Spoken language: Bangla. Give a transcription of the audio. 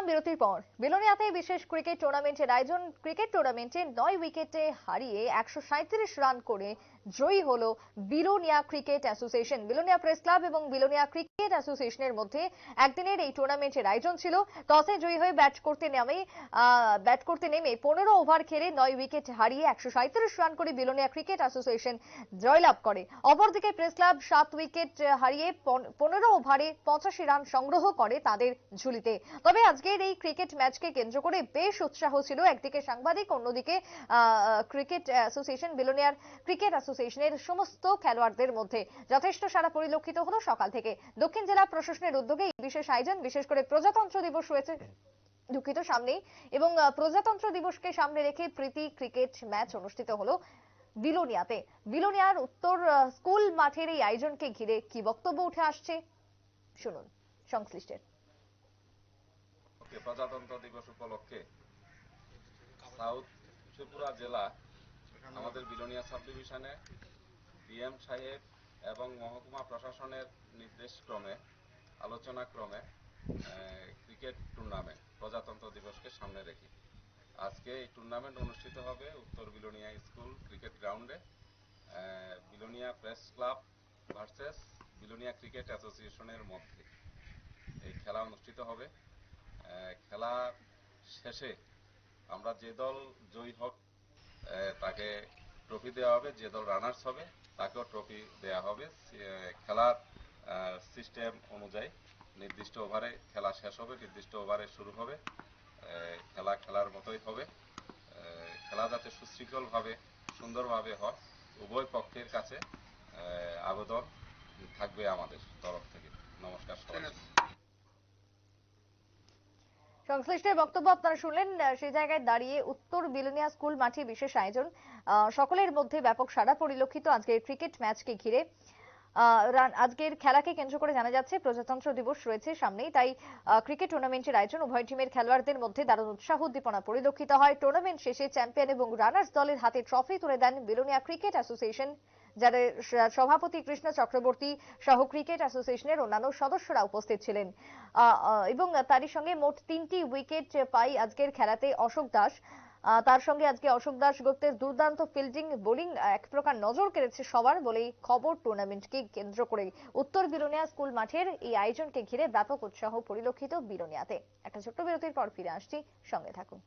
ফিরলাম বিরতির পর। বিলোনিয়াতে বিশেষ ক্রিকেট টুর্নামেন্টের আয়োজন ক্রিকেট টুর্নামেন্টে নয় উইকেটে হারিয়ে একশো রান করে জয়ী হলো Belonia cricket association. Belonia press club এবং বিলোনিয়া ক্রিকেট অ্যাসোসিয়েশনের মধ্যে একদিনের এই টুর্নামেন্টের আয়োজন ছিল। টসে জয়ী হয়ে ব্যাট করতে নেমে ব্যাট করতে নেমে পনেরো ওভার খেলে নয় উইকেট হারিয়ে একশো সাঁইত্রিশ রান করে বিলোনিয়া ক্রিকেট অ্যাসোসিয়েশন জয়লাভ করে। অপরদিকে প্রেস ক্লাব সাত উইকেট হারিয়ে পনেরো ওভারে পঁচাশি রান সংগ্রহ করে তাদের ঝুলিতে। তবে আজকের এই ক্রিকেট ম্যাচকে কেন্দ্র করে বেশ উৎসাহ ছিল একদিকে সাংবাদিক, অন্যদিকে ক্রিকেট অ্যাসোসিয়েশন, বিলোনিয়ার ক্রিকেট অ্যাসোসিয়েশনের সমস্ত খেলোয়াড়দের মধ্যে যথেষ্ট সারা পরিলক্ষিত হলো সকাল থেকে। দক্ষিণ জেলা প্রশাসনের উদ্যোগে এই বিশেষ আয়োজন, বিশেষ করে প্রজাতন্ত্র দিবস রয়েছে দুঃখিত, সামনেই। এবং প্রজাতন্ত্র দিবসকে সামনে রেখে প্রীতি ক্রিকেট ম্যাচ অনুষ্ঠিত হলো বিলোনিয়াতে। বিলোনিয়ার উত্তর স্কুল মাঠের এই আয়োজনকে ঘিরে কি বক্তব্য উঠে আসছে? শুনুন, সংশ্লিষ্টের। প্রজাতন্ত্র দিবস উপলক্ষে সাউথ ত্রিপুরা জেলা আমাদের বিলোনিয়া সাব ডিভিশনে ডিএম সাহেব এবং মহকুমা প্রশাসনের নির্দেশ ক্রমে আলোচনা ক্রমে ক্রিকেট টুর্নামেন্ট প্রজাতন্ত্র দিবসকে সামনে রেখে। আজকে এই টুর্নামেন্ট অনুষ্ঠিত হবে উত্তর বিলোনিয়া স্কুল ক্রিকেট গ্রাউন্ডে। Belonia press club versus Belonia cricket অ্যাসোসিয়েশনের মধ্যে এই খেলা অনুষ্ঠিত হবে। খেলা শেষে আমরা যে দল জয়ী হোক তাকে ট্রফি দেওয়া হবে, যে দল রানার্স হবে, তাকেও ট্রফি দেওয়া হবে। খেলার সিস্টেম অনুযায়ী নির্দিষ্ট ওভারে খেলা শেষ হবে, নির্দিষ্ট ওভারে শুরু হবে। খেলা খেলার মতোই হবে। খেলা যাতে সুশৃঙ্খলভাবে, সুন্দরভাবে হয়, উভয় পক্ষের কাছে আবেদন থাকবে আমাদের তরফ থেকে। নমস্কার সবাই সংশ্লিষ্টের বক্তব্য আপনারা শুনলেন সেই জায়গায় দাঁড়িয়ে উত্তর বিলোনিয়া স্কুল মাঠে বিশেষ আয়োজন। সকলের মধ্যে ব্যাপক সাড়া পরিলক্ষিত আজকের ক্রিকেট ম্যাচকে ঘিরে। আজকের খেলাকে কেন্দ্র করে জানা যাচ্ছে, প্রজাতন্ত্র দিবস রয়েছে সামনেই, তাই ক্রিকেট টুর্নামেন্টের আয়োজন উভয় টিমের খেলোয়াড়দের মধ্যে দারুণ উৎসাহ, উদ্দীপনা পরিলক্ষিত হয়। টুর্নামেন্ট শেষে চ্যাম্পিয়ন এবং রানার্স দলের হাতে ট্রফি তুলে দেন বিলোনিয়া ক্রিকেট অ্যাসোসিয়েশন। যাদের সভাপতি কৃষ্ণ চক্রবর্তী সহ ক্রিকেট অ্যাসোসিয়েশনের অন্যান্য সদস্যরা উপস্থিত ছিলেন। এবং তারই সঙ্গে মোট তিনটি উইকেট পাই আজকের খেলাতে অশোক দাস। তার সঙ্গে আজকে অশোক দাস গুপ্তের দুর্দান্ত ফিল্ডিং, বোলিং, এক প্রকার নজর কেড়েছে সবার বলেই খবর টুর্নামেন্টকে কেন্দ্র করে। উত্তর বিলোনিয়া স্কুল মাঠের এই আয়োজনকে ঘিরে ব্যাপক উৎসাহ পরিলক্ষিত বিলোনিয়াতে। একটা ছোট্ট বিরতির পর ফিরে আসছি। সঙ্গে থাকুন।